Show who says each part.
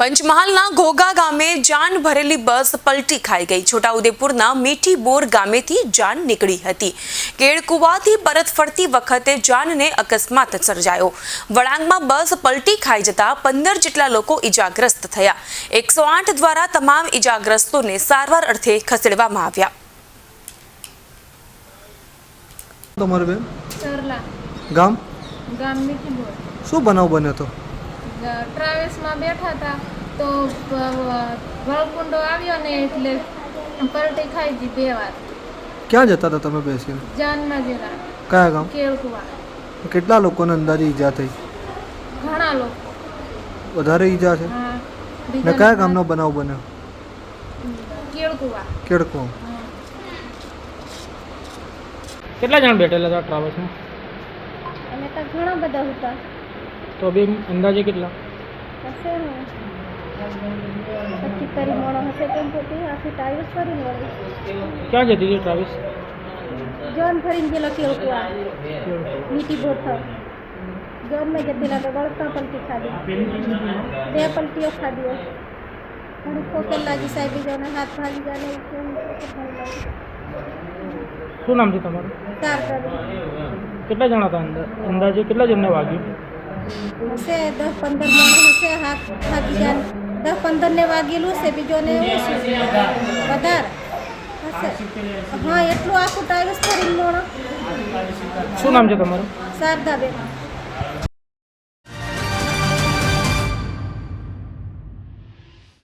Speaker 1: પંચમહાલના ઘોઘા ગામે જાન ભરેલી બસ પલટી ખાઈ ગઈ. છોટાઉદેપુરના મીઠી બોર ગામેથી જાન નીકળી હતી. કેળકુવાથી પરત ફરતી વખતે જાનને અકસ્માત સર્જાયો. વળાંગમાં બસ પલટી ખાઈ જતા પંદર જેટલા લોકો ઈજાગ્રસ્ત થયા. એકસો આઠ દ્વારા તમામ ઈજાગ્રસ્તોને સારવાર અર્થે ખસેડવામાં આવ્યા.
Speaker 2: તમારું બેન? ગામ?
Speaker 3: ગામ મીઠી બોર
Speaker 2: શું બનાવ બન્યો હતો
Speaker 3: ટ્રાવેલ્સમાં બેઠા હતા. તો વળકુંડો આવ્યો ને એટલે પલટી ખાઈ ગઈ બે વાર.
Speaker 2: ક્યાં જતા હતા તમે બેસીને?
Speaker 3: જાનમાં જેલા
Speaker 2: કયા ગામ?
Speaker 3: કેળકુવા.
Speaker 2: કેટલા લોકોને અંદાજે ઈજા થઈ?
Speaker 3: ઘણા લોકો.
Speaker 2: વધારે ઈજા છે? ને કયા ગામનો બનાવ બન્યો?
Speaker 3: કેળકુવા. કેળકુવા.
Speaker 4: કેટલા જણ બેઠેલા હતા ટ્રાવેલ્સમાં
Speaker 3: અમે તો ઘણા બધા હતા.
Speaker 4: તો બી અંદાજે કેટલા?
Speaker 3: હશે ને પચીસ તારીખ મોડો હશે તેમ પોતી આખી ટાઈલ્સ ફરીને વળી.
Speaker 4: ક્યાં જતી હતી ટ્રાવેલ્સ
Speaker 3: જોન ફરીને ગયેલો કેળકુવા મીઠી બોર થર જોનમાં જતી તો વળતા પલટી ખાધી. બે પલટીઓ ખાધી ઘણી ખોખેલ લાગી સાહેબ બીજાને હાથ ભાગી લાગી.
Speaker 4: શું નામ છે તમારું?
Speaker 3: ચાર
Speaker 4: કેટલા જણા હતા અંદર? અંદાજે કેટલા જણને વાગ્યું?
Speaker 3: હશે દસ પંદર માણસ હશે હાથ ભાગી જાય દસ પંદર ને વાગેલું છે બીજોને વધારે હશે. હા એટલું આખું ટાઈલ્સ ફરીને મોણો.
Speaker 4: શું નામ છે તમારું?
Speaker 3: શારદાબેન.